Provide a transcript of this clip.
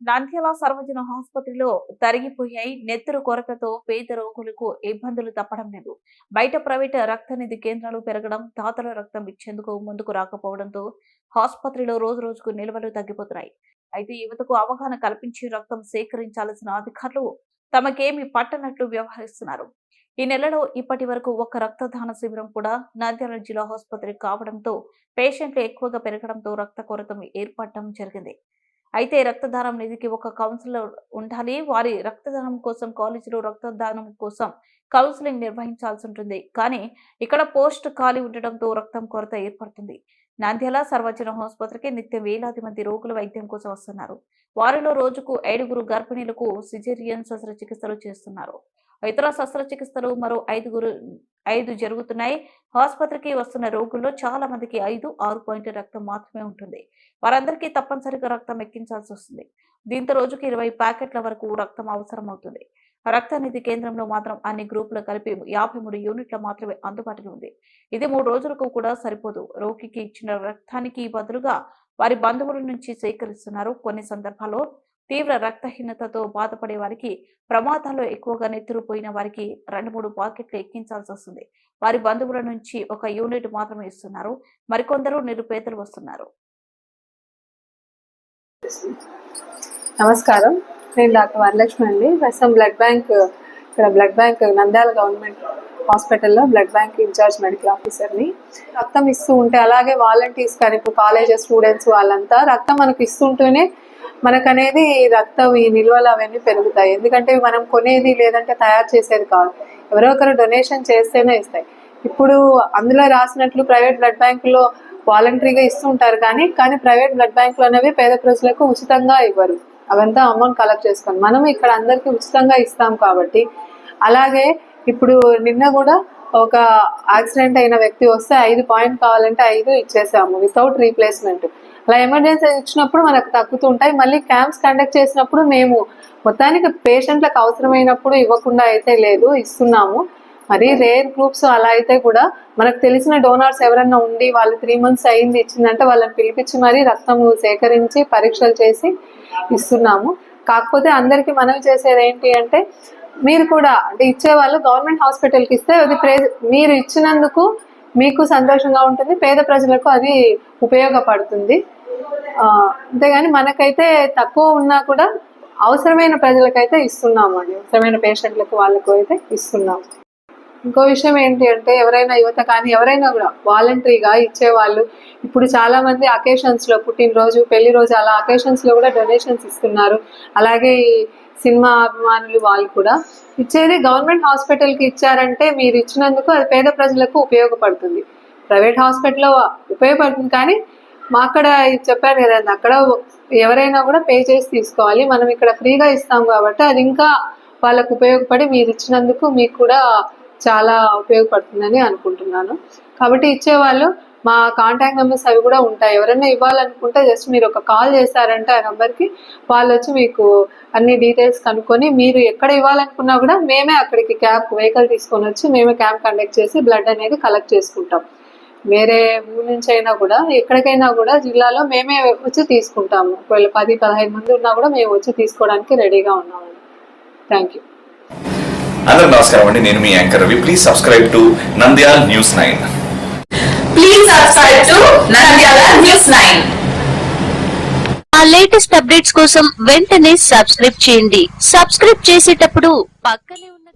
నంద్యాల సర్వజన ఆసుపత్రిలో తరిగిపోయాయి. నెత్తురు కొరతతో పేద రోగులకు ఇబ్బందులు తప్పడం లేదు. బయట ప్రైవేట్ రక్తనిధి కేంద్రాలు పెరగడం తాతల రక్తం ఇచ్చేందుకు ముందుకు రాకపోవడంతో ఆసుపత్రిలో రోజు రోజుకు నిల్వలు తగ్గిపోతున్నాయి. అయితే యువతకు అవగాహన కల్పించి రక్తం సేకరించాల్సిన అధికారులు తమకేమి పట్టనట్లు వ్యవహరిస్తున్నారు. ఈ నెలలో ఇప్పటి వరకు ఒక్క రక్తదాన శిబిరం కూడా నంద్యాల జిల్లా ఆసుపత్రి కావడంతో పేషెంట్లు ఎక్కువగా పెరగడంతో రక్త కొరత ఏర్పడటం జరిగింది. అయితే రక్తదానం నిధికి ఒక కౌన్సిలర్ ఉండాలి. వారి రక్తదానం కోసం కాలేజీలో రక్తదానం కోసం కౌన్సిలింగ్ నిర్వహించాల్సి ఉంటుంది. కానీ ఇక్కడ పోస్ట్ ఖాళీ ఉండటంతో రక్తం కొరత ఏర్పడుతుంది. నంద్యాల సర్వజన ఆసుపత్రికి నిత్యం వేలాది మంది రోగులు వైద్యం కోసం వస్తున్నారు. వారిలో రోజుకు ఐదుగురు గర్భిణీలకు సిజేరియన్ శస్త్రచికిత్సలు చేస్తున్నారు. ఇతర శస్త్రచికిత్సలు మరో ఐదుగురు ఐదు జరుగుతున్నాయి. ఆసుపత్రికి వస్తున్న రోగుల్లో చాలా మందికి ఐదు ఆరు పాయింట్ల రక్తం మాత్రమే ఉంటుంది. వారందరికీ తప్పనిసరిగా రక్తం ఎక్కించాల్సి వస్తుంది. దీంతో రోజుకి ఇరవై ప్యాకెట్ల వరకు రక్తం అవసరం అవుతుంది రక్తనిధి కేంద్రంలో మాత్రం అన్ని గ్రూపులు కలిపి యాభై మూడు యూనిట్ల మాత్రమే అందుబాటులో ఉంది. ఇది మూడు రోజులకు కూడా సరిపోదు. రోగికి ఇచ్చిన రక్తానికి బదులుగా వారి బంధువుల నుంచి సేకరిస్తున్నారు. కొన్ని సందర్భాల్లో తీవ్ర రక్తహీనతతో బాధపడే వారికి ప్రమాదాల్లో ఎక్కువగా నెత్తురుపోయిన వారికి రెండు మూడు పాకెట్లు ఎక్కించాల్సి వస్తుంది. వారి బంధువుల నుంచి ఒక యూనిట్ మాత్రమే ఇస్తున్నారు. మరికొందరు నిరుపేదలు వస్తున్నారు. నమస్కారం. నేను డాక్టర్ వరలక్ష్మి అండి. ప్రస్తుతం బ్లడ్ బ్యాంక్ ఇక్కడ బ్లడ్ బ్యాంక్ నంద్యాల గవర్నమెంట్ హాస్పిటల్లో బ్లడ్ బ్యాంక్ ఇన్ఛార్జ్ మెడికల్ ఆఫీసర్ని. రక్తం ఇస్తూ ఉంటే అలాగే వాలంటీర్స్ కానీ ఇప్పుడు కాలేజెస్ స్టూడెంట్స్ వాళ్ళంతా రక్తం మనకు ఇస్తుంటేనే మనకనేది రక్తం ఈ నిల్వలు అవన్నీ పెరుగుతాయి. ఎందుకంటే మనం కొనేది లేదంటే తయారు చేసేది కాదు. ఎవరో ఒకరు డొనేషన్ చేస్తేనే ఇస్తాయి. ఇప్పుడు అందులో రాసినట్లు ప్రైవేట్ బ్లడ్ బ్యాంకులో వాలంటరీగా ఇస్తుంటారు కానీ కానీ ప్రైవేట్ బ్లడ్ బ్యాంకులు అనేవి పేద ప్రజలకు ఉచితంగా ఇవ్వరు. అవంతా అమౌంట్ కలెక్ట్ చేసుకొని. మనం ఇక్కడ అందరికీ ఉచితంగా ఇస్తాం కాబట్టి. అలాగే ఇప్పుడు నిన్న కూడా ఒక యాక్సిడెంట్ అయిన వ్యక్తి వస్తే ఐదు పాయింట్ కావాలంటే ఐదు ఇచ్చేసాము వితౌట్ రీప్లేస్మెంట్. అలా ఎమర్జెన్సీ ఇచ్చినప్పుడు మనకు తగ్గుతుంటాయి. మళ్ళీ క్యాంప్స్ కండక్ట్ చేసినప్పుడు మేము మొత్తానికి పేషెంట్లకు అవసరమైనప్పుడు ఇవ్వకుండా అయితే లేదు ఇస్తున్నాము. మరి రేర్ గ్రూప్స్ అలా అయితే కూడా మనకు తెలిసిన డోనార్స్ ఎవరన్నా ఉండి వాళ్ళు త్రీ మంత్స్ అయింది ఇచ్చిందంటే వాళ్ళని పిలిపించి మరీ రక్తం సేకరించి పరీక్షలు చేసి ఇస్తున్నాము. కాకపోతే అందరికీ మనవి చేసేది ఏంటి అంటే మీరు కూడా అంటే ఇచ్చేవాళ్ళు గవర్నమెంట్ హాస్పిటల్కి ఇస్తే అది ప్రే మీరు ఇచ్చినందుకు మీకు సంతోషంగా ఉంటుంది పేద ప్రజలకు అది ఉపయోగపడుతుంది. అంతేగాని మనకైతే తక్కువ ఉన్నా కూడా అవసరమైన ప్రజలకైతే ఇస్తున్నాము అండి. అవసరమైన పేషెంట్లకు వాళ్ళకు అయితే ఇస్తున్నాము ఇంకో విషయం ఏంటి అంటే ఎవరైనా యువత కానీ ఎవరైనా కూడా వాలంటరీగా ఇచ్చేవాళ్ళు. ఇప్పుడు చాలా మంది అకేషన్స్లో పుట్టినరోజు పెళ్ళి రోజు అలా అకేషన్స్లో కూడా డొనేషన్స్ ఇస్తున్నారు. అలాగే సినిమా అభిమానులు వాళ్ళు కూడా ఇచ్చేది గవర్నమెంట్ హాస్పిటల్కి ఇచ్చారంటే మీరు ఇచ్చినందుకు అది పేద ప్రజలకు ఉపయోగపడుతుంది. ప్రైవేట్ హాస్పిటల్లో ఉపయోగపడుతుంది కానీ మా అక్కడ చెప్పాను కదండి అక్కడ ఎవరైనా కూడా పే చేసి తీసుకోవాలి. మనం ఇక్కడ ఫ్రీగా ఇస్తాం కాబట్టి అది ఇంకా వాళ్ళకు ఉపయోగపడి మీరు ఇచ్చినందుకు మీకు కూడా చాలా ఉపయోగపడుతుందని అనుకుంటున్నాను. కాబట్టి ఇచ్చేవాళ్ళు మా కాంటాక్ట్ నెంబర్స్ అవి కూడా ఉంటాయి. ఎవరైనా ఇవ్వాలనుకుంటే జస్ట్ మీరు ఒక కాల్ చేశారంటే ఆ నెంబర్కి వాళ్ళు వచ్చి మీకు అన్ని డీటెయిల్స్ కనుక్కొని మీరు ఎక్కడ ఇవ్వాలనుకున్నా కూడా మేమే అక్కడికి క్యాంప్ వెహికల్ తీసుకొని వచ్చి మేమే క్యాంప్ కండక్ట్ చేసి బ్లడ్ అనేది కలెక్ట్ చేసుకుంటాం. వేరే ఊరు నుంచి అయినా కూడా ఎక్కడికైనా కూడా జిల్లాలో మేమే వచ్చి తీసుకుంటాము. ఒకవేళ పది పదహైదు మంది ఉన్నా కూడా మేము వచ్చి తీసుకోవడానికి రెడీగా ఉన్నాము. థ్యాంక్ యూ అందరికి నమస్కారం అండి. నేను మీ anchor Ravi. Please subscribe to Nandyal news nine Please subscribe to Nandyala News 9. మా లేటెస్ట్ అప్డేట్స్ కోసం వెంటనే సబ్స్క్రైబ్ చేయండి. సబ్స్క్రైబ్ చేసేటప్పుడు పక్కనే ఉన్న